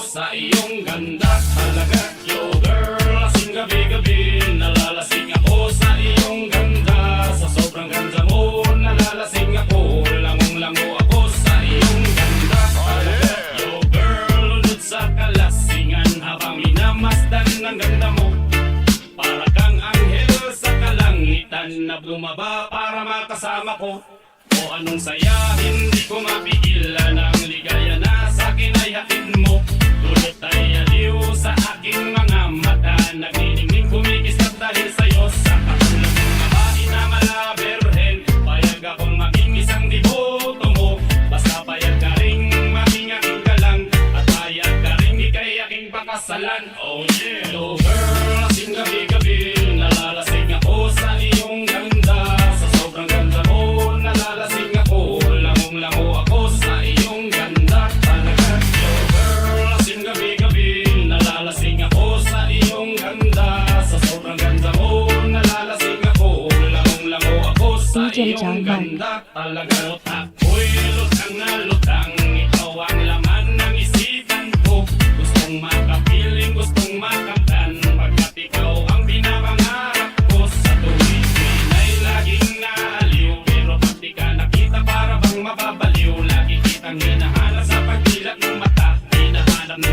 sa iyong ganda Talaga, yo girl, lasing gabi-gabi Nalalasing ako sa iyong ganda. Sa sobrang ganda mo, nalalasing ako. Langong-lango ako sa iyong ganda Talaga, yo girl, lunod sa kalasingan Habang minamasdan ng ganda mo para kang anghel sa kalangitan na bumaba para makasama ko. O anong saya, hindi ko mapigilan Ang sa akin ay hatid mo. Dulot ay aliw sa aking mga mata. Nagniningning kumikisap dahil sa'yo Sa katulad ng babae na malaberhen Payag akong maging isang deboto mo. Basta payag ka ring maging aking galang At payag ka ring ikay aking pakasalan. Oh yeah Hello girl, lasing gabi-gabi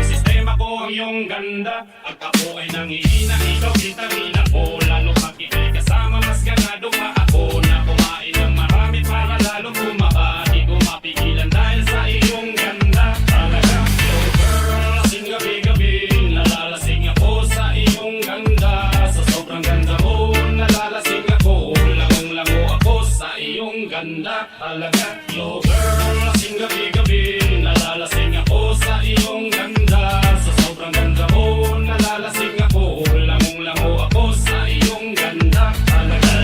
sistema ko ang iyong ganda. At ako ay nangihina, ikaw vitamina ko. Lalo pag ikay kasama, mas ganado pa ganda Talaga, yo girl, lasing gabi-gabi Nalalasing ako sa iyong ganda. Sa sobrang ganda mo, nalalasing ako. Langong-lango ako sa iyong ganda Talaga,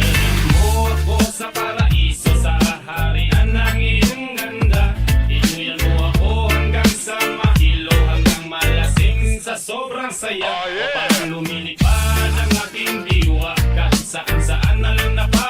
mo ako sa paraiso Sa harian ng iyong ganda. Inuyan mo ako hanggang sa mahilo Hanggang malasing sa sobrang saya. O parang lumilipad ang aking diwa. Kahit saan saan na lang napapadpad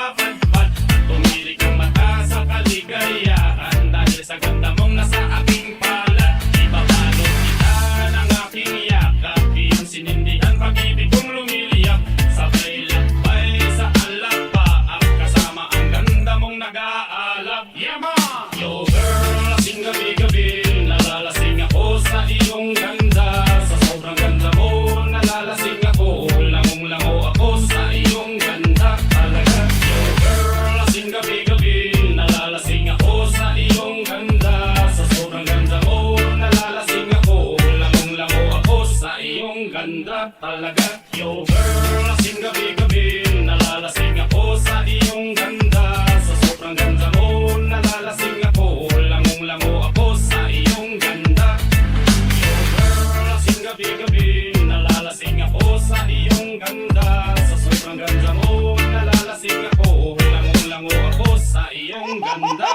Talaga. Yo girl, lasing gabi-gabi Nalalasing ako sa iyong ganda. Sa sobrang ganda mo Nalalasing ako. Langong-lango ako sa iyong ganda. Yo girl, lasing gabi-gabi Nalalasing ako sa iyong ganda. Sa sobrang ganda mo Nalalasing ako. Langong-lango ako sa iyong ganda.